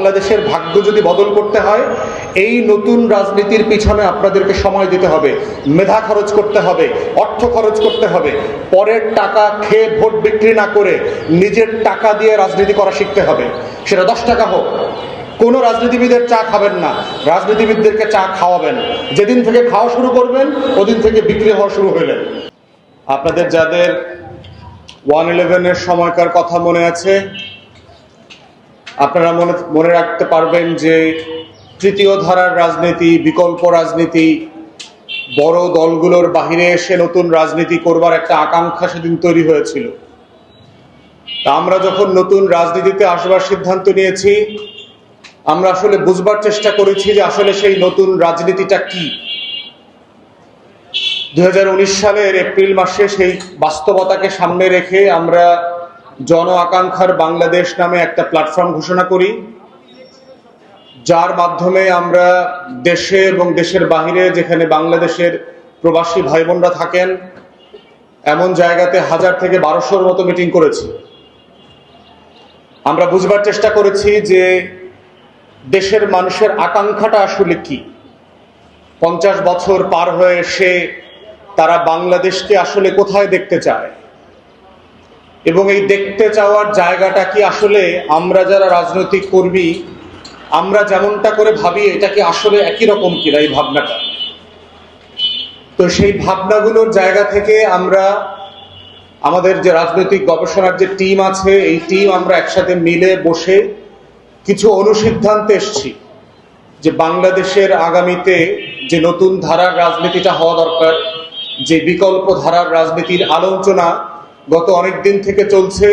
বাংলাদেশের ভাগ্য যদি বদল করতে হয়, এই নতুন রাজনীতির পিছনে আপনাদেরকে সময় দিতে হবে, মেধা খরচ করতে হবে, অর্থ খরচ করতে হবে, পরের টাকা খেয়ে ভোট বিক্রি না করে নিজের টাকা দিয়ে রাজনীতি করা শিখতে হবে। সেটা দশ টাকা হোক। কোনো রাজনীতিবিদের চা খাবেন না। রাজনীতিবিদদেরকে চা খাওয়াবেন। যেদিন থেকে খাওয়া শুরু করবেন, ওদিন থেকে বিক্রি হওয়া শুরু হইলেন আপনাদের যাদের ওয়ান ইলেভেনের সময়কার কথা মনে আছে আপনারা মনে মনে রাখতে পারবেন যে তৃতীয় ধারার রাজনীতি, বিকল্প রাজনীতি, বড় দলগুলোর বাহিরে এসে নতুন রাজনীতি করবার একটা আকাঙ্ক্ষা সেদিন তৈরি হয়েছিল। তা আমরা যখন নতুন রাজনীতিতে আসবার সিদ্ধান্ত নিয়েছি, আমরা আসলে বুঝবার চেষ্টা করেছি যে আসলে সেই নতুন রাজনীতিটা কি। দু হাজার উনিশ সালের এপ্রিল মাসে সেই বাস্তবতাকে সামনে রেখে আমরা জন আকাঙ্ক্ষার বাংলাদেশ নামে একটা প্ল্যাটফর্ম ঘোষণা করি, যার মাধ্যমে আমরা দেশে এবং দেশের বাহিরে যেখানে বাংলাদেশের প্রবাসী ভাই বোনরা থাকেন, এমন জায়গাতে হাজার থেকে বারোশোর মতো মিটিং করেছি। আমরা বুঝবার চেষ্টা করেছি যে দেশের মানুষের আকাঙ্ক্ষাটা আসলে কি। পঞ্চাশ বছর পার হয়ে এসে তারা বাংলাদেশকে আসলে কোথায় দেখতে চায়? এবং এই দেখতে চাওয়ার জায়গাটা কি আসলে আমরা যারা রাজনৈতিক কর্মী, আমরা যেমনটা করে ভাবি, এটা কি আসলে একই রকম কিনা এই ভাবনাটা? তো সেই ভাবনাগুলোর জায়গা থেকে আমরা, আমাদের যে রাজনৈতিক গবেষণার যে টিম আছে, এই টিম আমরা একসাথে মিলে বসে কিছু অনুসিদ্ধান্তে এসছি যে বাংলাদেশের আগামীতে যে নতুন ধারার রাজনীতিটা হওয়া দরকার, যে বিকল্প ধারার রাজনীতির আলোচনা গত অনেক দিন থেকে চলছে,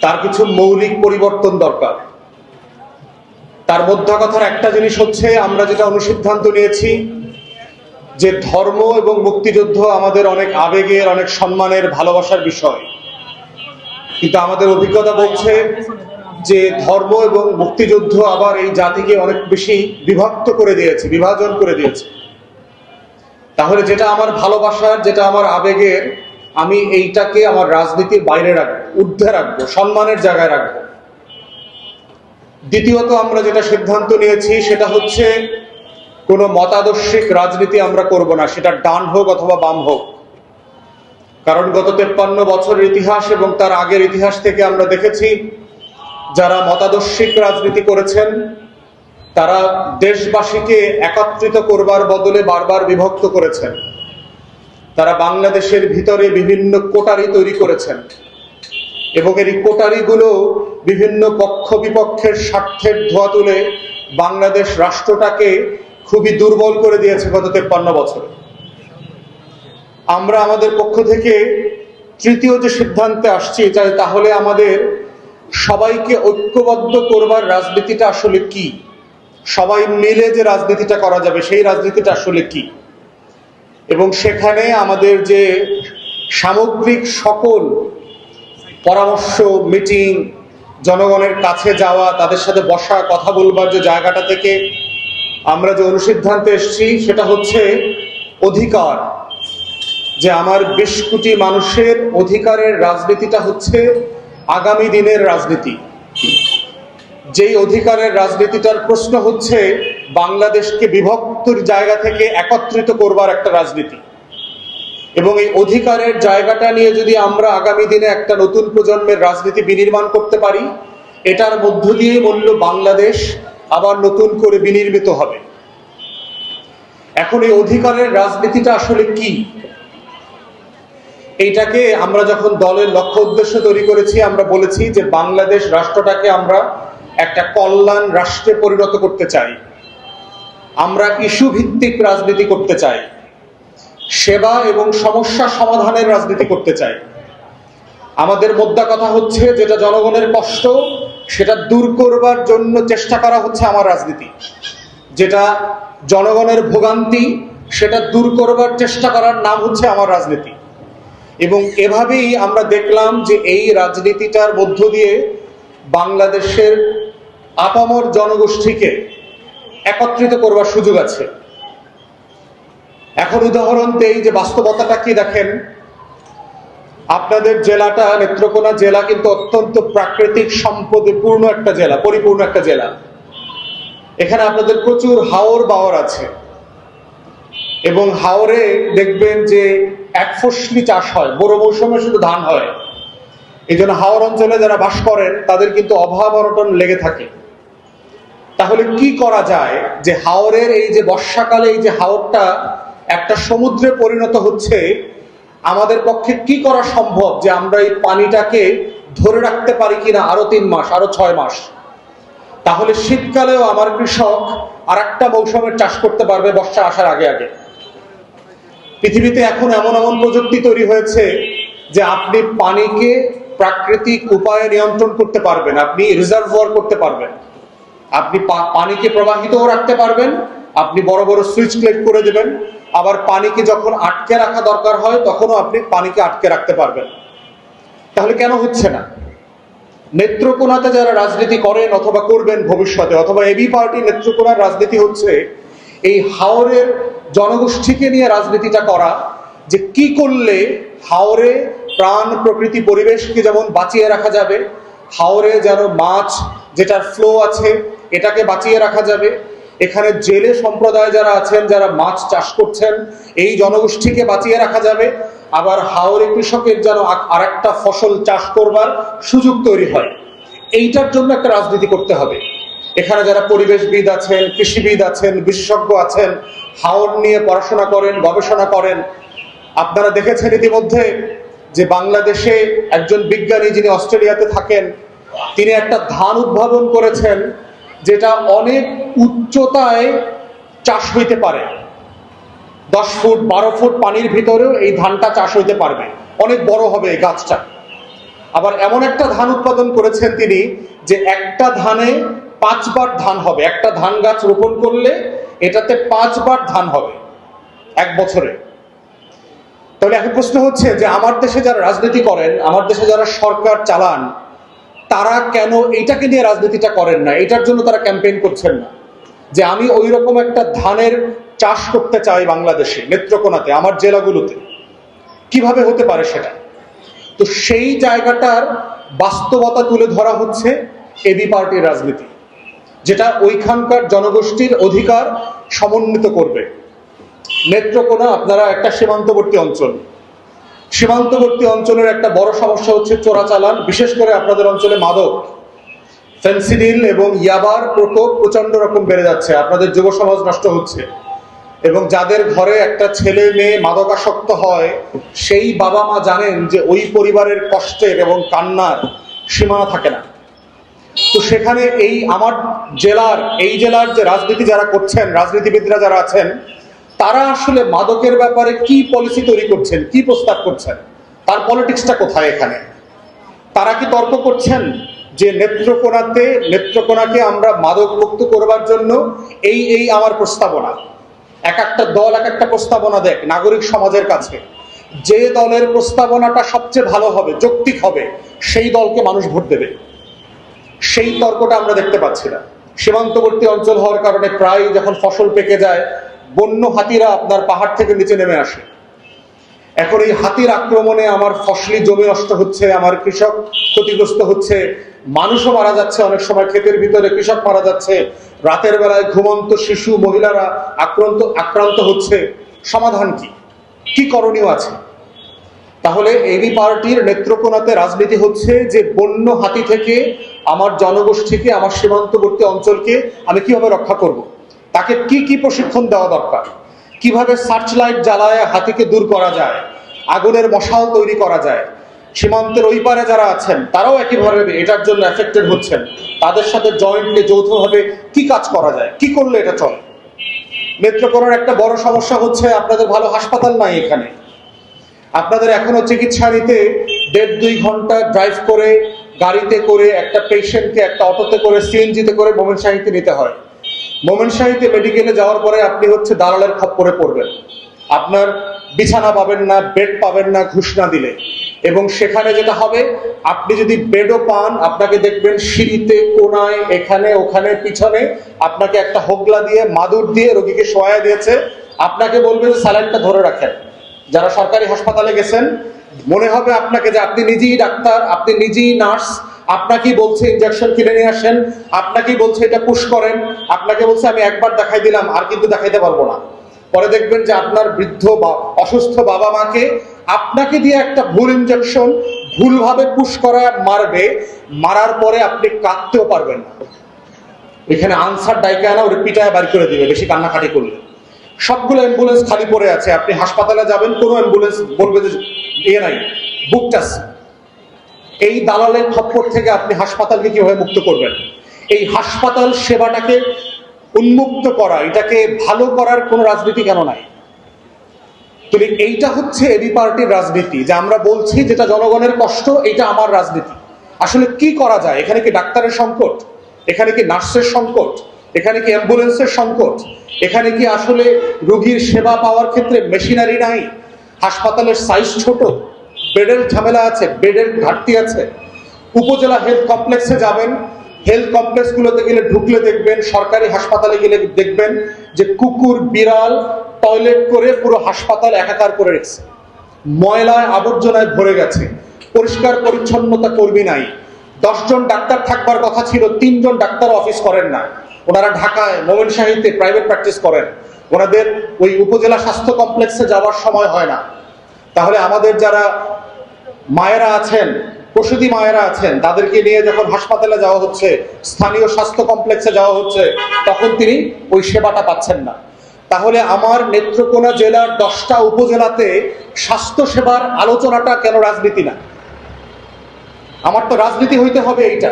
তার কিছু মৌলিক পরিবর্তন দরকার। তার মধ্যে কথার একটা জিনিস হচ্ছে, আমরা যেটা অনুসিদ্ধান্ত নিয়েছি, যে ধর্ম এবং মুক্তিযুদ্ধ আমাদের অনেক আবেগের, অনেক সম্মানের, ভালোবাসার বিষয়। কিন্তু আমাদের অভিজ্ঞতা বলছে যে ধর্ম এবং মুক্তিযুদ্ধ আবার এই জাতিকে অনেক বেশি বিভক্ত করে দিয়েছে, বিভাজন করে দিয়েছে। তাহলে যেটা আমার ভালোবাসার, যেটা আমার আবেগের আমি এইটাকে আমার রাজনীতির বাইরে রাখব, ঊর্ধ্বে রাখব, সম্মানের জায়গায় রাখব। দ্বিতীয়ত আমরা যেটা সিদ্ধান্ত নিয়েছি, সেটা হচ্ছে কোনো মতাদর্শিক রাজনীতি আমরা করব না, সেটা ডান হোক অথবা বাম হোক। কারণ গত তেপ্পান্ন বছরের ইতিহাস এবং তার আগের ইতিহাস থেকে আমরা দেখেছি, যারা মতাদর্শিক রাজনীতি করেছেন, তারা দেশবাসীকে একত্রিত করবার বদলে বারবার বিভক্ত করেছেন। তারা বাংলাদেশের ভিতরে বিভিন্ন কোটারি তৈরি করেছেন। এবং এই কোটারিগুলো বিভিন্ন পক্ষ বিপক্ষের স্বার্থের ধোয়া তুলে বাংলাদেশ রাষ্ট্রটাকে খুবই দুর্বল করে দিয়েছে গত তেপ্পান্ন বছরে। আমরা আমাদের পক্ষ থেকে তৃতীয় যে সিদ্ধান্তে আসছি তাহলে আমাদের সবাইকে ঐক্যবদ্ধ করবার রাজনীতিটা আসলে কি? সবাই মিলে যে রাজনীতিটা করা যাবে, সেই রাজনীতিটা আসলে কি? এবং সেখানে আমাদের যে সামগ্রিক সকল পরামর্শ, মিটিং, জনগণের কাছে যাওয়া, তাদের সাথে বসা, কথা বলবার যে জায়গাটা থেকে আমরা যে অনুসিদ্ধান্তে এসেছি, সেটা হচ্ছে অধিকার। যে আমার বিশ কোটি মানুষের অধিকারের রাজনীতিটা হচ্ছে আগামী দিনের রাজনীতি। যেই অধিকারের রাজনীতিটার প্রশ্ন হচ্ছে, বাংলাদেশকে বিভক্তর জায়গা থেকে একত্রিত করবার একটা রাজনীতি। এবং এই অধিকারের জায়গাটা নিয়ে যদি আমরা আগামী দিনে একটা নতুন প্রজন্মের রাজনীতি বিনির্মাণ করতে পারি, এটার মধ্য দিয়ে বলল বাংলাদেশ আবার নতুন করে বিনির্মিত হবে। এখন এই অধিকারের রাজনীতিটা আসলে কি? এইটাকে আমরা যখন দলের লক্ষ্য উদ্দেশ্য তৈরি করেছি, আমরা বলেছি যে বাংলাদেশ রাষ্ট্রটাকে আমরা একটা কল্যাণ রাষ্ট্রে পরিণত করতে চাই। আমরা ইস্যু ভিত্তিক রাজনীতি করতে চাই। সেবা এবং সমস্যা সমাধানের রাজনীতি করতে চাই। আমাদের মোদ্দা কথা হচ্ছে যেটা জনগণের কষ্ট, সেটা দূর করবার জন্য চেষ্টা করা হচ্ছে আমার রাজনীতি। যেটা জনগণের ভোগান্তি, সেটা দূর করবার চেষ্টা করার নাম হচ্ছে আমার রাজনীতি। এবং এভাবেই আমরা দেখলাম যে এই রাজনীতিটার মধ্য দিয়ে বাংলাদেশের আপামর জনগোষ্ঠীকে একত্রিত করবার সুযোগ আছে। এখন উদাহরণ দেই যে বাস্তবতাটা কি দেখেন। আপনাদের জেলাটা, নেত্রকোনা জেলা কিন্তু অত্যন্ত প্রাকৃতিক সম্পদে পূর্ণ একটা জেলা, পরিপূর্ণ একটা জেলা। এখানে আপনাদের প্রচুর হাওর বাওর আছে। এবং হাওরে দেখবেন যে এক ফসলি চাষ হয়, বড় মৌসুমে শুধু ধান হয়। এই জন্য হাওর অঞ্চলে যারা বাস করেন, তাদের কিন্তু অভাব অনটন লেগে থাকে। তাহলে কি করা যায় যে হাওরের এই যে বর্ষাকালে এই যে হাওরটা একটা সমুদ্রে পরিণত হচ্ছে, আমাদের পক্ষে কি করা সম্ভব যে আমরা এই পানিটাকে ধরে রাখতে পারি কিনা আরও তিন মাস, আরও ছয় মাস? তাহলে শীতকালেও আমার কৃষক আর একটা মৌসুমের চাষ করতে পারবে বর্ষা আসার আগে আগে। পৃথিবীতে এখন এমন এমন প্রযুক্তি তৈরি হয়েছে যে আপনি পানিকে প্রাকৃতিক উপায়ে নিয়ন্ত্রণ করতে পারবেন, আপনি রিজার্ভয়ার করতে পারবেন। আপনি পানিকে প্রবাহিতও রাখতে পারবেন, আপনি বড় বড় সুইচ ক্লিক করে দেবেন, আবার পানিকে যখন আটকে রাখা দরকার হয়, তখনও আপনি পানিকে আটকে রাখতে পারবেন। তাহলে কেন হচ্ছে না? নেত্রকোনাতে যারা রাজনীতি করেন অথবা করবেন ভবিষ্যতে, অথবা এবি পার্টি নেত্রকোনার রাজনীতি হচ্ছে, এই হাওরের জনগোষ্ঠীকে নিয়ে রাজনীতিটা করা, যে কি করলে হাওরে প্রাণ প্রকৃতি পরিবেশকে যেমন বাঁচিয়ে রাখা যাবে, হাওরে যেন মাছ যেটার ফ্লো আছে এটাকে বাঁচিয়ে রাখা যাবে। এখানে জেলে সম্প্রদায় যারা আছেন, যারা মাছ চাষ করছেন, এই জনগোষ্ঠীকে বাঁচিয়ে রাখা যাবে। আবার হাওরে কৃষকের যেন আরেকটা ফসল চাষ করবার সুযোগ তৈরি হয়। এইটার জন্য একটা রাজনীতি করতে হবে। এখানে যারা পরিবেশবিদ আছেন, কৃষিবিদ আছেন, বিশেষজ্ঞ আছেন, হাওর নিয়ে পড়াশোনা করেন, গবেষণা করেন, আপনারা দেখেছেন ইতিমধ্যে যে বাংলাদেশে একজন বিজ্ঞানী যিনি অস্ট্রেলিয়াতে থাকেন, তিনি একটা ধান উদ্ভাবন করেছেন। যেটা অনেক উচ্চতায় চাষ হইতে পারে। দশ ফুট, বারো ফুট পানির ভিতরেও এই ধানটা চাষ হইতে পারবে। অনেক বড় হবে এই গাছটা। আবার এমন একটা ধান উৎপাদন করেছেন তিনি যে একটা ধানে পাঁচবার ধান হবে। একটা ধান গাছ রোপণ করলে এটাতে পাঁচবার ধান হবে এক বছরে। তাহলে এখন প্রশ্ন হচ্ছে যে, আমার দেশে যারা রাজনীতি করেন, আমার দেশে যারা সরকার চালান তারা কেন এটাকে নিয়ে রাজনীতিটা করেন না? এটার জন্য তারা ক্যাম্পেইন করছেন না। যে আমি ওই রকম একটা ধানের চাষ করতে চাই বাংলাদেশে, নেত্রকোনাতে, আমার জেলাগুলোতে। কীভাবে হতে পারে সেটা? তো সেই জায়গাটার বাস্তবতা তুলে ধরা হচ্ছে এবি পার্টির রাজনীতি, যেটা ওইখানকার জনগোষ্ঠীর অধিকার সমন্বিত করবে। নেত্রকোনা আপনারা একটা সীমান্তবর্তী অঞ্চল সীমান্তবর্তী অঞ্চলের একটা বড় সমস্যা হচ্ছে চোরাচালান, বিশেষ করে আপনাদের অঞ্চলে মাদক। ফেন্সিডিল এবং ইয়াবার প্রকোপ প্রচণ্ড রকম বেড়ে যাচ্ছে, আপনাদের যুব সমাজ নষ্ট হচ্ছে। এবং যাদের ঘরে একটা ছেলে মেয়ে মাদকাসক্ত হয়, সেই বাবা মা জানেন যে ওই পরিবারের কষ্টের এবং কান্নার সীমানা থাকে না। তো সেখানে এই আমার জেলার, এই জেলার যে রাজনীতি যারা করছেন, রাজনীতিবিদরা যারা আছেন তারা আসলে মাদকের ব্যাপারে কি পলিসি তৈরি করছেন, কি প্রস্তাব করছেন, তার পলিটিক্সটা কোথায় এখানে? তারা কি তর্ক করছেন যে নেত্রকোনাতে, নেত্রকোনাকে আমরা মাদক মুক্ত করবার জন্য এই এই আমার প্রস্তাবনা? এক একটা দল, এক একটা প্রস্তাবনা দেখ, নাগরিক সমাজের কাছে। যে দলের প্রস্তাবনাটা সবচেয়ে ভালো হবে, যৌক্তিক হবে, সেই দলকে মানুষ ভোট দেবে। সেই তর্কটা আমরা দেখতে পাচ্ছি না। সীমান্তবর্তী অঞ্চল হওয়ার কারণে প্রায় যখন ফসল পেকে যায় বন্য হাতিরা আপনার পাহাড় থেকে নিচে নেমে আসে। এখন এই হাতির আক্রমণে আমার ফসলি জমি নষ্ট হচ্ছে, আমার কৃষক ক্ষতিগ্রস্ত হচ্ছে, মানুষও মারা যাচ্ছে, অনেক সময় ক্ষেতের ভিতরে কৃষক মারা যাচ্ছে, রাতের বেলায় ঘুমন্ত শিশু মহিলারা আক্রান্ত আক্রান্ত হচ্ছে। সমাধান কি? কি করণীয় আছে? তাহলে এবি পার্টির নেত্রকোনাতে রাজনীতি হচ্ছে যে বন্য হাতি থেকে আমার জনগোষ্ঠীকে, আমার সীমান্তবর্তী অঞ্চলকে আমি কীভাবে রক্ষা করব। তাকে কি কি প্রশিক্ষণ দেওয়া দরকার? কীভাবে সার্চ লাইট জ্বালায় হাতিকে দূর করা যায়? আগুনের মশাল তৈরি করা যায়? সীমান্তের ওই পারে যারা আছেন, তারাও একইভাবে এটার জন্য এফেক্টেড হচ্ছেন। তাদের সাথে জয়েন্টলি যৌথভাবে কি কাজ করা যায়? কি করলে এটা চলে? নেত্রকোনার একটা বড় সমস্যা হচ্ছে আপনাদের ভালো হাসপাতাল নাই এখানে। আপনাদের এখনও চিকিৎসা নিতে দেড় দুই ঘণ্টা ড্রাইভ করে, গাড়িতে করে, একটা পেশেন্টকে একটা অটোতে করে সিএনজিতে করে মোমেন শাহিতে নিতে হয়। মোমেন শাহিতে মেডিকেলে যাওয়ার পরে আপনি হচ্ছে দালালের খপ্পরে পড়বেন। আপনার বিছানা পাবেন না বেড পাবেন না ঘুষ দিলে। এবং সেখানে যেটা হবে, আপনি যদি বেডও পান, আপনাকে দেখবেন সিঁড়িতে, কোনায়, এখানে, ওখানে, পিছনে আপনাকে একটা হোগলা দিয়ে, মাদুর দিয়ে রোগীকে শোয়া দিয়েছে। আপনাকে বলবে যে স্যালাইনটা ধরে রাখেন। যারা সরকারি হাসপাতালে গেছেন, মনে হবে আপনাকে যে আপনি নিজেই ডাক্তার, আপনি নিজেই নার্স আপনাকেই বলছে ইনজেকশন কিনে নিয়ে আসেন আপনাকেই বলছে এটা পুশ করেন, আপনাকে বলছে আমি একবার দেখাই দিলাম, আর কিন্তু দেখাইতে পারব না। পরে দেখবেন যে আপনার বৃদ্ধ বা অসুস্থ বাবা মাকে আপনাকে দিয়ে একটা ভুল ইনজেকশন ভুলভাবে পুশ করা মারবে, মারার পরে আপনি কাঁদতেও পারবেন না। এখানে আনসার ডাইকে আনা, ওর পিটায় বাড়ি করে দিবে, বেশি কান্নাকাটি করলে। সবগুলো অ্যাম্বুলেন্স খালি পড়ে আছে, আপনি হাসপাতালে যাবেন, কোনো অ্যাম্বুলেন্স বলবে যে ইয়ে নাই বুকটাস এই দালালের খপ্পর থেকে আপনি হাসপাতালকে কীভাবে মুক্ত করবেন? এই হাসপাতাল সেবাটাকে উন্মুক্ত করা, এটাকে ভালো করার কোনো রাজনীতি কেন নাই? তুমি এইটা হচ্ছে এবি পার্টির রাজনীতি, যে আমরা বলছি যেটা জনগণের কষ্ট এটা আমার রাজনীতি। আসলে কি করা যায়? এখানে কি ডাক্তারের সংকট? এখানে কি নার্সের সংকট? এখানে কি অ্যাম্বুলেন্সের সংকট? এখানে কি আসলে রোগীর সেবা পাওয়ার ক্ষেত্রে মেশিনারি নাই? হাসপাতালের সাইজ ছোট বেডের ঝামেলা আছে, বেডের ঘাটতি আছে। উপজেলা হেলথ কমপ্লেক্সে যাবেন হেলথ কমপ্লেক্সগুলোতে গেলে ঢুকলে দেখবেন, সরকারি হাসপাতালে গেলে দেখবেন যে কুকুর, বিড়াল টয়লেট করে পুরো হাসপাতাল একাকার করে রেখেছে। ময়লায় আবর্জনায় ভরে গেছে। পরিষ্কার পরিচ্ছন্নতা কর্মী নাই। দশজন ডাক্তার থাকবার কথা ছিল, তিনজন ডাক্তার অফিস করেন না। ওনারা ঢাকায়, মোমেন শাহিতে প্রাইভেট প্র্যাকটিস করেন। ওনাদের ওই উপজেলা স্বাস্থ্য কমপ্লেক্সে যাওয়ার সময় হয় না। তাহলে আমাদের যারা মায়েরা আছেন, প্রসূতি মায়েরা আছেন, তাদেরকে নিয়ে যখন হাসপাতালে যাওয়া হচ্ছে, স্থানীয় স্বাস্থ্য কমপ্লেক্সে যাওয়া হচ্ছে, তখন তিনি ওই সেবাটা পাচ্ছেন না। তাহলে আমার নেত্রকোনা জেলার দশটা উপজেলাতে স্বাস্থ্য সেবার আলোচনাটা কেন রাজনীতি না? আমার তো রাজনীতি হইতে হবে এইটা।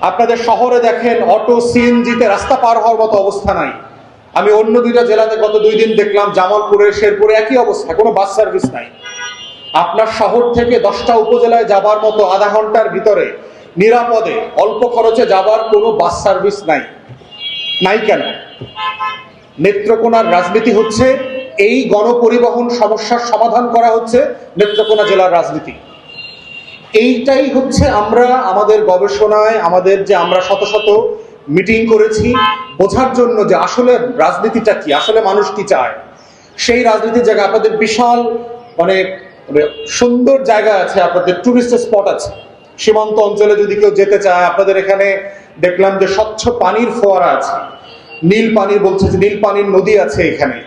আপনাদের শহরে দেখেন, অটো সিএনজিতে রাস্তা পার হওয়ার মতো অবস্থা নাই। আমি অন্য দুইটা জেলাতে গত দুই দিন দেখলাম, জামালপুরে, শেরপুরে একই অবস্থা, কোনো বাস সার্ভিস নাই। আপনার শহর থেকে দশটা উপজেলায় যাবার মতো আধা ঘণ্টার ভিতরে, নিরাপদে, অল্প খরচে যাবার কোনো বাস সার্ভিস নাই। নাই কেন? নেত্রকোনার রাজনীতি হচ্ছে, এই গণপরিবহন সমস্যার সমাধান করা হচ্ছে নেত্রকোনা জেলার রাজনীতি। এইটাই হচ্ছে আমরা, আমাদের গবেষণায়, আমাদের যে আমরা শত শত মিটিং করেছি, বোঝার জন্য যে আসলে রাজনীতিটা কি, আসলে মানুষ কি চায়। সেই রাজনীতির জায়গায় আপনাদের বিশাল মানে মানে সুন্দর জায়গা আছে, আপনাদের টুরিস্ট স্পট আছে। সীমান্ত অঞ্চলে যদি কেউ যেতে চায়, আপনাদের এখানে দেখলাম যে স্বচ্ছ পানির ফোয়ারা আছে। নীল পানির বলছে যে নীল পানির নদী আছে এখানে।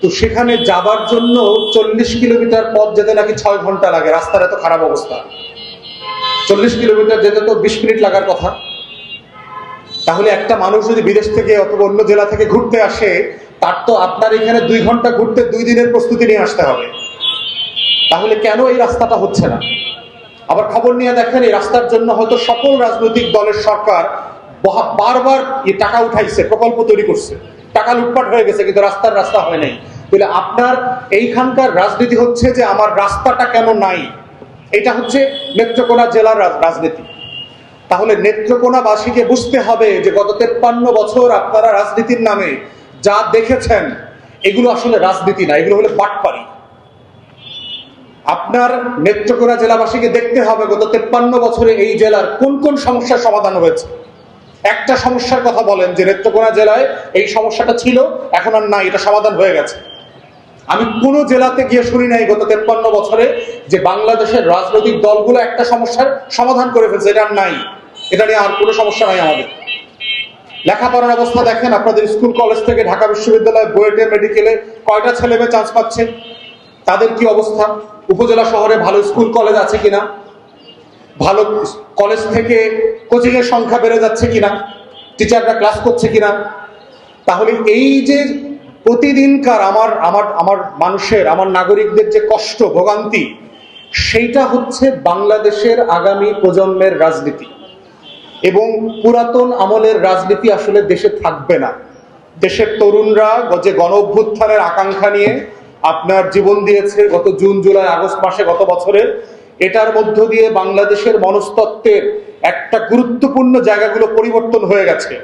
তো সেখানে যাবার জন্য চল্লিশ কিলোমিটার পথ যেতে নাকি ছয় ঘণ্টা লাগে, রাস্তার এত খারাপ অবস্থা। চল্লিশ কিলোমিটার যেতে তো বিশ মিনিট লাগার কথা। তাহলে একটা মানুষ যদি বিদেশ থেকে অথবা অন্য জেলা থেকে ঘুরতে আসে, তার তো আপনার এখানে দুই ঘণ্টা ঘুরতে দুই দিনের প্রস্তুতি নিয়ে আসতে হবে। তাহলে কেন এই রাস্তাটা হচ্ছে না? আবার খবর নিয়ে দেখেন, এই রাস্তার জন্য হয়তো সকল রাজনৈতিক দলের সরকার বারবার টাকা উঠাইছে, প্রকল্প তৈরি করছে। টাকা লুটপাট হয়ে গেছে, কিন্তু রাস্তার রাস্তা হয় নাই। তাহলে আপনার এইখানকার রাজনীতি হচ্ছে যে আমার রাস্তাটা কেন নাই? এটা হচ্ছে নেত্রকোনা জেলার রাজনীতি। তাহলে নেত্রকোনাবাসীকে বুঝতে হবে যে গত তেপ্পান্ন বছর আপনারা রাজনীতির নামে যা দেখেছেন, এগুলো আসলে রাজনীতি না, এগুলো হলো বাটপারি। আপনার নেত্রকোনা জেলাবাসীকে দেখতে হবে গত তেপ্পান্ন বছরে এই জেলার কোন কোন সমস্যার সমাধান হয়েছে। একটা সমস্যার কথা বলেন যে নেত্রকোনা জেলায় এই সমস্যাটা ছিল, এখন আর নাই, এটা সমাধান হয়ে গেছে। আমি কোন জেলাতে গিয়ে শুনি নাই গত তেপ্পান্ন বছরে যে বাংলাদেশের রাজনৈতিক দলগুলো একটা সমস্যার সমাধান করে ফেলছে, এটা আর নাই। এটা নিয়ে আর কোনো সমস্যা নাই আমাদের। লেখাপড়ার অবস্থা দেখেন, আপনাদের স্কুল, কলেজ থেকে ঢাকা বিশ্ববিদ্যালয় বুয়েটে, মেডিকেলে কয়টা ছেলে মেয়ে চান্স পাচ্ছে? তাদের কি অবস্থা? উপজেলা শহরে ভালো স্কুল, কলেজ আছে কিনা? ভালো কলেজ থেকে কোচিং এর সংখ্যা বেড়ে যাচ্ছে কিনা? টিচাররা ক্লাস করছে কিনা? তাহলে এই যে প্রতিদিনকার আমার আমার আমার মানুষের, আমার নাগরিকদের যে কষ্ট, ভোগান্তি, সেইটা হচ্ছে বাংলাদেশের আগামী প্রজন্মের রাজনীতি। এবং পুরাতন আমলের রাজনীতি আসলে দেশে থাকবে না। দেশের তরুণরা যে গণ অভ্যুত্থানের আকাঙ্ক্ষা নিয়ে আপনার জীবন দিয়েছে গত জুন, জুলাই, আগস্ট মাসে গত বছরের, এটার মধ্য দিয়ে বাংলাদেশের মনস্তত্ত্বের একটা গুরুত্বপূর্ণ জায়গাগুলো পরিবর্তন হয়ে গেছে।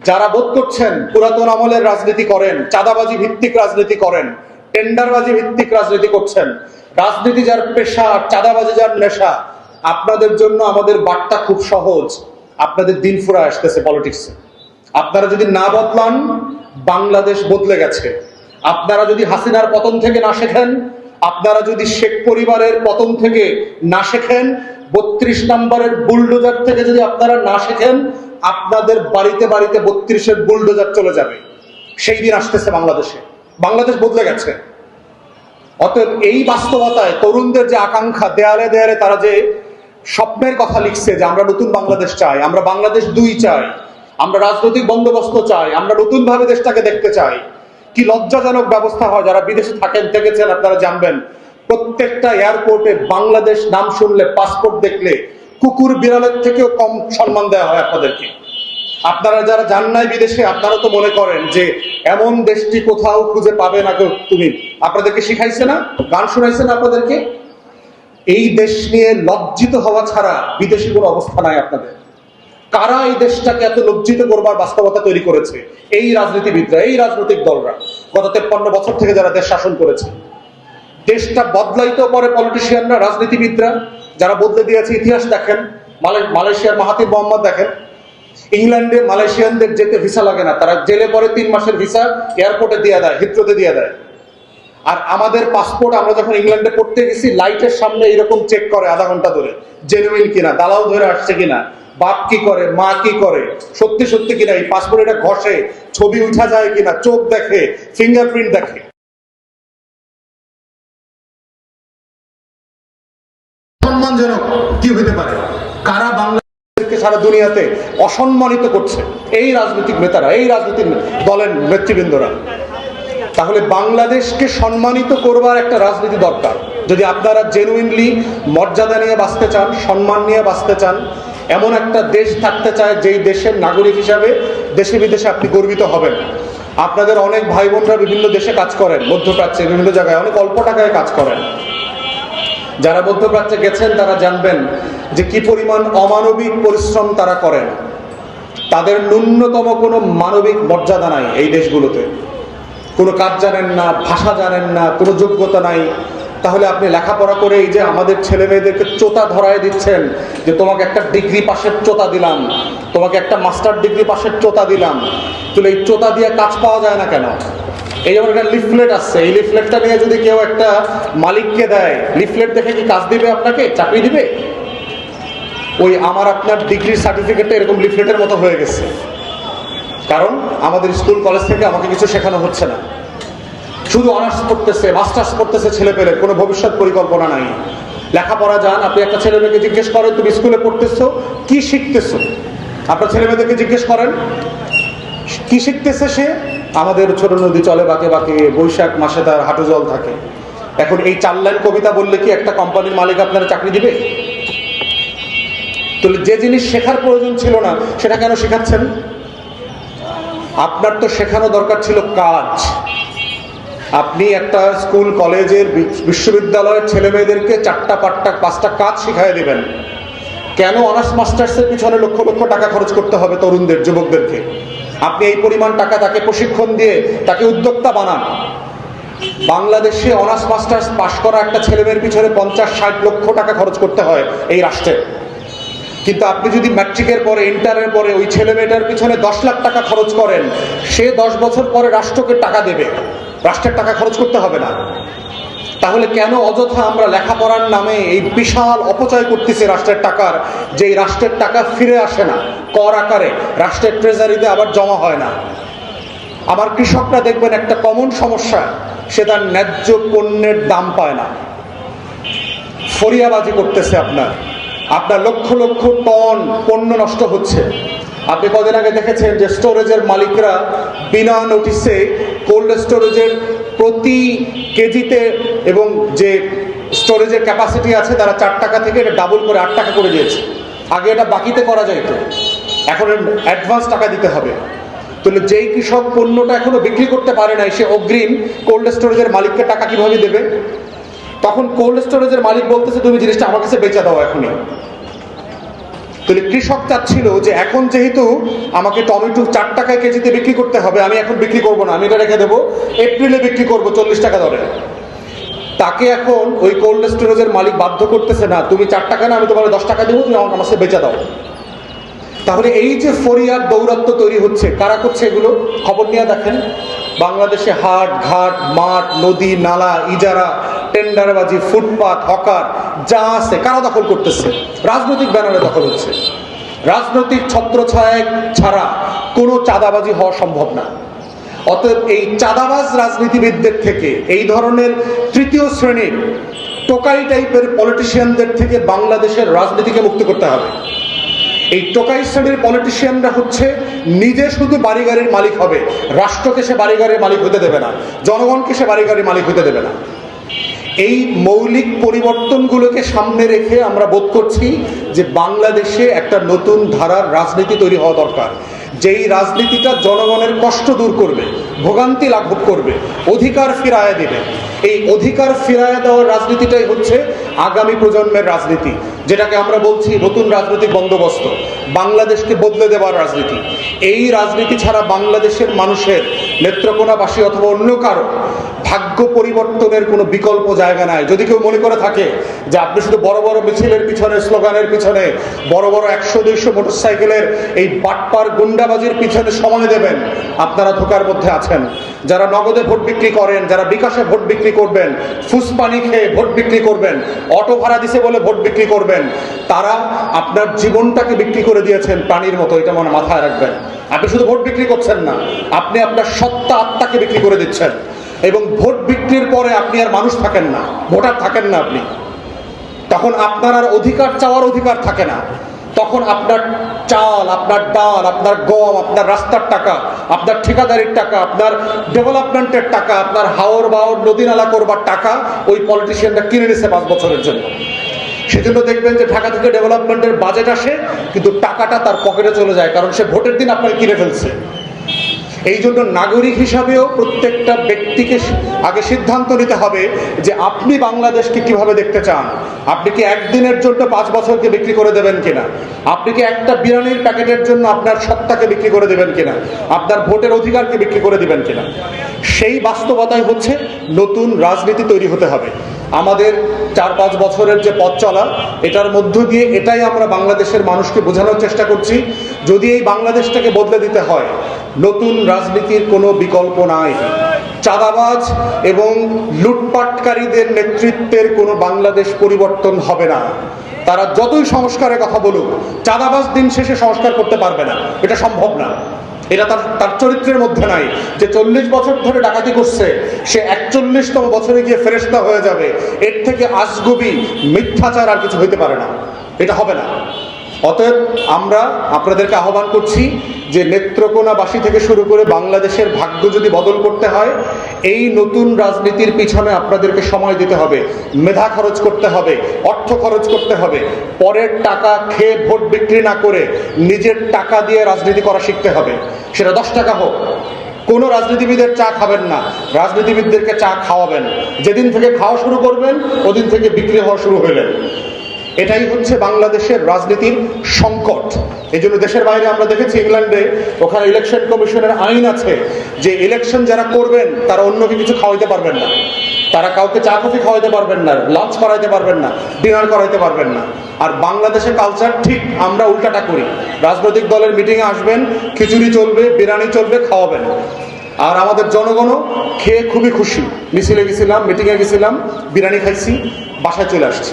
যারা বোধ করছেন পুরাতন আমলের রাজনীতি করেন, চাঁদাবাজি ভিত্তিক রাজনীতি করেন, টেন্ডারবাজি ভিত্তিক রাজনীতি করছেন, রাজনীতি যার পেশা চাঁদাবাজি যার নেশা আপনাদের জন্য আমাদের বার্তা খুব সহজ। আপনাদের দিন ফুরা আসতেছে পলিটিক্সে আপনারা যদি না বদলান, বাংলাদেশ বদলে গেছে। আপনারা যদি হাসিনার পতন থেকে না শেখেন, আপনারা যদি শেখ পরিবারের পতন থেকে না শেখেন, বত্রিশ নম্বরের বুলডোজার থেকে যদি আপনারা না শেখেন, আপনাদের বাড়িতে বাড়িতে বত্রিশের বুলডোজার চলে যাবে। সেই দিন আসতেছে বাংলাদেশে। বাংলাদেশ বদলে গেছে। অতএব এই বাস্তবতায় তরুণদের যে আকাঙ্ক্ষা, দেয়ালে দেয়ালে তারা যে স্বপ্নের কথা লিখছে যে আমরা নতুন বাংলাদেশ চাই, আমরা বাংলাদেশ দুই চাই, আমরা রাজনৈতিক বন্দোবস্ত চাই, আমরা নতুন ভাবে দেশটাকে দেখতে চাই। কি লজ্জাজনক ব্যবস্থা হয় যারা বিদেশে থাকেন, থেকেছেন, আপনারা জানবেন। প্রত্যেকটা এয়ারপোর্টে বাংলাদেশ নাম শুনলে, পাসপোর্ট দেখলে কুকুর বিড়ালের থেকেও কম সম্মান দেওয়া হয় আপনাদেরকে। আপনারা যারা যান নাই বিদেশে, আপনারা তো মনে করেন যে এমন দেশটি কোথাও খুঁজে পাবে না তুমি। আপনাদেরকে শিখাইছে না? গান শোনাইছে না আপনাদেরকে? এই দেশ নিয়ে লজ্জিত হওয়া ছাড়া বিদেশি কোনো অবস্থা নাই আপনাদের। কারা এই দেশটাকে এত লজ্জিত করবার বাস্তবতা তৈরি করেছে? এই রাজনীতিবিদরা, এই রাজনৈতিক দলরা গত তেপ্পান্ন বছর থেকে যারা দেশ শাসন করেছে, দেশটা বদলাইতেও পারে পলিটিশিয়ানরা রাজনীতিবিদরা। যারা বদলে দিয়েছে, ইতিহাস দেখেন মালয়েশিয়ার মাহাতির মোহাম্মদ দেখেন। ইংল্যান্ডে মালয়েশিয়ানদের যেতে ভিসা লাগে না, তারা জেলে পরে তিন মাসের ভিসা, এয়ারপোর্টে দিয়ে দেয় হিত্রোতে দিয়ে দেয়। আর আমাদের পাসপোর্ট আমরা যখন ইংল্যান্ডে পড়তে গেছি লাইটের সামনে এরকম চেক করে আধা ঘণ্টা ধরে জেনুইন কিনা, দালাল ধরে আসছে কিনা, বাপ কি করে, মা কি করে, সত্যি সত্যি কিনা, এই পাসপোর্ট এটা ঘষে, ছবি উঠা যায় কিনা, চোখ দেখে ফিঙ্গারপ্রিন্ট দেখে। সম্মানজনক কি হতে পারে? কারা বাংলাদেশকে সারা দুনিয়াতে অসম্মানিত করছে? এই রাজনৈতিক নেতারা, এই রাজনৈতিক দলের নেতৃবৃন্দরা। তাহলে বাংলাদেশকে সম্মানিত করবার একটা রাজনীতি দরকার। যদি আপনারা জেনুইনলি মর্যাদা নিয়ে বাঁচতে চান, সম্মান নিয়ে বাঁচতে চান, এমন একটা দেশ থাকতে চায় যেই দেশের নাগরিক হিসাবে দেশে বিদেশে আপনি গর্বিত হবেন। আপনাদের অনেক ভাই বোনরা বিভিন্ন দেশে কাজ করেন, মধ্যপ্রাচ্যে, বিভিন্ন জায়গায় অনেক অল্প টাকায় কাজ করেন। যারা মধ্যপ্রাচ্যে গেছেন, তারা জানবেন যে কি পরিমাণ অমানবিক পরিশ্রম তারা করেন। তাদের ন্যূনতম কোনো মানবিক মর্যাদা নাই এই দেশগুলোতে। কোনো কাজ জানেন না, ভাষা জানেন না, কোনো যোগ্যতা নাই, তাহলে আপনি লেখাপড়া করে এই যে আমাদের ছেলে মেয়েদেরকে চোতা ধরায় দিচ্ছেন, যে তোমাকে একটা ডিগ্রি পাশের চোতা দিলাম, তোমাকে একটা মাস্টার ডিগ্রি পাশের চোতা দিলাম, তাহলে এই চোতা দিয়ে কাজ পাওয়া যায় না কেন? এই যেমন একটা লিফলেট আসছে, এই লিফলেটটা নিয়ে যদি কেউ একটা মালিককে দেয়, লিফলেট দেখে কি কাজ দিবে আপনাকে? চাকরি দিবে? ওই আমার আপনার ডিগ্রির সার্টিফিকেটটা এরকম লিফলেটের মতো হয়ে গেছে। কারণ আমাদের স্কুল, কলেজ থেকে আমাকে কিছু শেখানো হচ্ছে না। শুধু অনার্স পড়তেছে, মাস্টার্স পড়তেছে ছেলে পেলে, কোনো ভবিষ্যৎ পরিকল্পনা নাই। লেখাপড়া যান, আপনি একটা ছেলে মেয়েকে জিজ্ঞেস করেন, তুমি স্কুলে পড়তেছো? কি শিখতেছো? আপনার ছেলে মেয়েদেরকে জিজ্ঞেস করেন, কি শিখতেছে সে? আমাদের ছোট নদী চলে, বাঁকে বাঁকে, বৈশাখ মাসে তার হাঁটু জল থাকে। এখন এই চার লাইন কবিতা বললে কি একটা কোম্পানির মালিক আপনারা চাকরি দিবে? তাহলে যে জিনিস শেখার প্রয়োজন ছিল না, সেটা কেন শেখাচ্ছেন? আপনার তো শেখানো দরকার ছিল কাজ। আপনি একটা স্কুল, কলেজের বিশ্ববিদ্যালয়ের ছেলে মেয়েদেরকে চারটা, পাঁচটা পাঁচটা কাজ শিখাই দেবেন। কেন অনার্স, মাস্টার্সের পিছনে লক্ষ লক্ষ টাকা খরচ করতে হবে তরুণদের, যুবকদেরকে? আপনি এই পরিমাণ টাকা তাকে প্রশিক্ষণ দিয়ে তাকে উদ্যোক্তা বানান। বাংলাদেশে অনার্স, মাস্টার্স পাশ করা একটা ছেলেমেয়ের পিছনে পঞ্চাশ, ষাট লক্ষ টাকা খরচ করতে হয় এই রাষ্ট্রে। কিন্তু আপনি যদি ম্যাট্রিকের পরে ইন্টারের পরে ওই ছেলে মেয়েটার পিছনে দশ লাখ টাকা খরচ করেন, সে দশ বছর পরে রাষ্ট্রকে টাকা দেবে। রাষ্ট্রের টাকা খরচ করতে হবে না। তাহলে কেন অযথা আমরা লেখাপড়ার নামে এই বিশাল অপচয় করতেছি রাষ্ট্রের টাকার, যে এই রাষ্ট্রের টাকা ফিরে আসে না? কর আকারে। রাষ্ট্রের ট্রেজারিতে আবার জমা হয় না। আবার কৃষকরা দেখবেন একটা কমন সমস্যা, সে তার ন্যায্য পণ্যের দাম পায় না। ফরিয়াবাজি করতেছে আপনার। আপনার লক্ষ লক্ষ টন পণ্য নষ্ট হচ্ছে। আপনি কদিন আগে দেখেছেন যে স্টোরেজের মালিকরা বিনা নোটিসে কোল্ড স্টোরেজের প্রতি কেজিতে এবং যে স্টোরেজের ক্যাপাসিটি আছে তারা চার টাকা থেকে এটা ডাবল করে আট টাকা করে দিয়েছে। আগে এটা বাকিতে করা যাইতো। এখন অ্যাডভান্স টাকা দিতে হবে। তাহলে যেই কৃষক পণ্যটা এখনও বিক্রি করতে পারে নাই, সে অগ্রিম কোল্ড স্টোরেজের মালিককে টাকা কীভাবে দেবে? তখন কোল্ড স্টোরেজের মালিক বলতেছে, তুমি জিনিসটা আমার কাছে বেচে দাও এখনই। তাহলে কৃষক চাচ্ছিল যে, এখন যেহেতু আমাকে টমেটো চার টাকায় কেজিতে বিক্রি করতে হবে, আমি এখন বিক্রি করব না, আমি এটা রেখে দেবো, এপ্রিলে বিক্রি করব চল্লিশ টাকা দরে। তাকে এখন ওই কোল্ড স্টোরেজের মালিক বাধ্য করতেছে, না, তুমি চার টাকা না, আমি তোমার দশ টাকা দেবো, তুমি আমার কাছে বেচে দাও। তাহলে এই যে ফরিয়ার দৌরাত্ম তৈরি হচ্ছে, কারা করছে এগুলো? খবর নিয়ে দেখেন। বাংলাদেশে হাট, ঘাট, মাঠ, নদী, নালা, ইজারা টেন্ডারবাজি, ফুটপাত, হকার, যা আছে, কারা দখল করতেছে? রাজনৈতিক ব্যানারে দখল হচ্ছে। রাজনৈতিক ছত্রছায়া ছাড়া কোনো চাঁদাবাজি হওয়া সম্ভব না। অতএব এই চাঁদাবাজ রাজনীতিবিদদের থেকে, এই ধরনের তৃতীয় শ্রেণির টোকাই টাইপের পলিটিশিয়ানদের থেকে বাংলাদেশের রাজনীতিকে মুক্ত করতে হবে। এই টোকাই শ্রেণির পলিটিশিয়ানরা হচ্ছে, নিজে শুধু বাড়ি মালিক হবে। রাষ্ট্রকে সে বাড়ি মালিক হতে দেবে না। জনগণকে সে বাড়ি মালিক হতে দেবে না। এই মৌলিক পরিবর্তনগুলোকে সামনে রেখে আমরা বোধ করছি যে বাংলাদেশে একটা নতুন ধারার রাজনীতি তৈরি হওয়া দরকার। যেই রাজনীতিটা জনগণের কষ্ট দূর করবে, ভোগান্তি লাঘব করবে, অধিকার ফিরায় দেবে। এই অধিকার ফিরায় দেওয়ার রাজনীতিটাই হচ্ছে আগামী প্রজন্মের রাজনীতি, যেটাকে আমরা বলছি নতুন রাজনৈতিক বন্দোবস্ত। বাংলাদেশকে বদলে দেওয়ার রাজনীতি। এই রাজনীতি ছাড়া বাংলাদেশের মানুষের নেত্রকোনাবাসী অথবা অন্য কারও ভাগ্য পরিবর্তনের কোনো বিকল্প জায়গা নাই। যদি কেউ মনে করে থাকে যে আপনি শুধু বড় বড় মিছিলের পিছনে, স্লোগানের পিছনে, বড় বড় একশো, দুইশো মোটরসাইকেলের এই বাটপার গুন্ডাবাজির পিছনে সময় দেবেন, আপনারা ধোকার মধ্যে আছেন। যারা নগদে ভোট বিক্রি করেন, যারা বিকাশে ভোট বিক্রি করবেন, ফুসপানি খেয়ে ভোট বিক্রি করবেন, অটো ভাড়া দিছে বলে ভোট বিক্রি করবেন, তারা আপনার জীবনটাকে বিক্রি করে দিয়েছেন প্রাণীর মতো, এটা মনে মাথায় রাখবেন। আপনি শুধু ভোট বিক্রি করছেন না, আপনি আপনার সত্তা আত্মাকে বিক্রি করে দিচ্ছেন। এবং ভোট বিক্রির পরে আপনি আর মানুষ থাকেন না, ভোটার থাকেন না আপনি। তখন আপনার আর অধিকার চাওয়ার অধিকার থাকে না। তখন আপনার চাল, আপনার ডাল, আপনার গম, আপনার রাস্তার টাকা, আপনার ঠিকাদারির টাকা, আপনার ডেভেলপমেন্টের টাকা, আপনার হাওর বাওর, নদী নালা করবার টাকা, ওই পলিটিশিয়ানরা কিনে নিছে পাঁচ বছরের জন্য। সেজন্য দেখবেন যে ঢাকা থেকে ডেভেলপমেন্টের বাজেট আসে, কিন্তু টাকাটা তার পকেটে চলে যায়, কারণ সে ভোটের দিন আপনার কিনে ফেলছে। এই জন্য নাগরিক হিসাবেও প্রত্যেকটা ব্যক্তিকে আগে সিদ্ধান্ত নিতে হবে যে আপনি বাংলাদেশকে কীভাবে দেখতে চান। আপনি কি একদিনের জন্য পাঁচ বছরকে বিক্রি করে দেবেন কিনা? আপনি কি একটা বিরিয়ানির প্যাকেটের জন্য আপনার সত্তাকে বিক্রি করে দেবেন কিনা? আপনার ভোটের অধিকারকে বিক্রি করে দেবেন কিনা? সেই বাস্তবতায় হচ্ছে নতুন রাজনীতি তৈরি হতে হবে। আমাদের চার পাঁচ বছরের যে পথ চলা, এটার মধ্য দিয়ে এটাই আমরা বাংলাদেশের মানুষকে বোঝানোর চেষ্টা করছি। যদি এই বাংলাদেশটাকে বদলে দিতে হয়, নতুন রাজনীতির কোনো বিকল্প নাই। চাঁদাবাজ এবং লুটপাটকারীদের নেতৃত্বের কোনো বাংলাদেশ পরিবর্তন হবে না। তারা যতই সংস্কারের কথা বলুক, চাঁদাবাজ দিন শেষে সংস্কার করতে পারবে না। এটা সম্ভব না। এটা তার তার চরিত্রের মধ্যে নাই। যে চল্লিশ বছর ধরে ডাকাতি করছে, সে একচল্লিশতম বছরে গিয়ে ফেরেস্তা হয়ে যাবে। এর থেকে আজগুবি মিথ্যাচার আর কিছু হইতে পারে না। এটা হবে না। অতএব আমরা আপনাদেরকে আহ্বান করছি যে নেত্রকোনাবাসী থেকে শুরু করে বাংলাদেশের ভাগ্য যদি বদল করতে হয়, এই নতুন রাজনীতির পিছনে আপনাদেরকে সময় দিতে হবে, মেধা খরচ করতে হবে, অর্থ খরচ করতে হবে, পরের টাকা খেয়ে ভোট বিক্রি না করে নিজের টাকা দিয়ে রাজনীতি করা শিখতে হবে। সেটা দশ টাকা হোক। কোনো রাজনীতিবিদের চা খাবেন না। রাজনীতিবিদদেরকে চা খাওয়াবেন। যেদিন থেকে খাওয়া শুরু করবেন, ওদিন থেকে বিক্রি হওয়া শুরু হলেন এটাই হচ্ছে বাংলাদেশের রাজনীতির সংকট। এই জন্য দেশের বাইরে আমরা দেখেছি ইংল্যান্ডে ওখানে ইলেকশন কমিশনের আইন আছে যে ইলেকশন যারা করবেন, তারা অন্যকে কিছু খাওয়াইতে পারবেন না। তারা কাউকে চা, কফি খাওয়াইতে পারবেন না লাঞ্চ করাইতে পারবেন না ডিনার করাইতে পারবেন না। আর বাংলাদেশের কালচার ঠিক আমরা উল্টাটা করি। রাজনৈতিক দলের মিটিংয়ে আসবেন, খিচুড়ি চলবে, বিরিয়ানি চলবে, খাওয়াবেন। আর আমাদের জনগণও খেয়ে খুবই খুশি। মিছিলে গেছিলাম মিটিংয়ে গেছিলাম, বিরিয়ানি খাইছি, বাসায় চলে আসছি।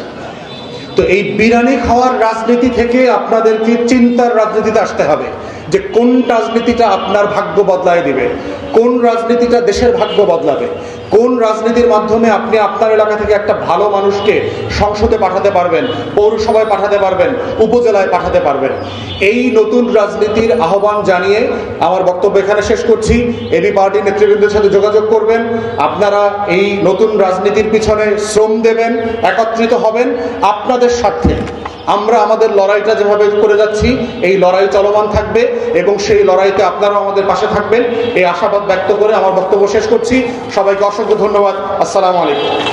তো এই বিরিয়ানি খাওয়ার রাজনীতি থেকে আপনাদেরকে চিন্তার রাজনীতিতে আসতে হবে। যে কোন রাজনীতিটা আপনার ভাগ্য বদলায় দিবে? কোন রাজনীতিটা দেশের ভাগ্য বদলাবে? কোন রাজনীতির মাধ্যমে আপনি আপনার এলাকা থেকে একটা ভালো মানুষকে সংসদে পাঠাতে পারবেন, পৌরসভায় পাঠাতে পারবেন, উপজেলায় পাঠাতে পারবেন? এই নতুন রাজনীতির আহ্বান জানিয়ে আমার বক্তব্য এখানে শেষ করছি। এবি পার্টির নেতৃবৃন্দের সাথে যোগাযোগ করবেন। আপনারা এই নতুন রাজনীতির পিছনে শ্রম দেবেন, একত্রিত হবেন আপনাদের স্বার্থে। আমরা আমাদের লড়াইটা যেভাবে করে যাচ্ছি, এই লড়াই চলমান থাকবে এবং সেই লড়াইতে আপনারাও আমাদের পাশে থাকবেন। এই আশাবাদ ব্যক্ত করে আমার বক্তব্য শেষ করছি। সবাইকে অসংখ্য ধন্যবাদ। আসসালামু আলাইকুম।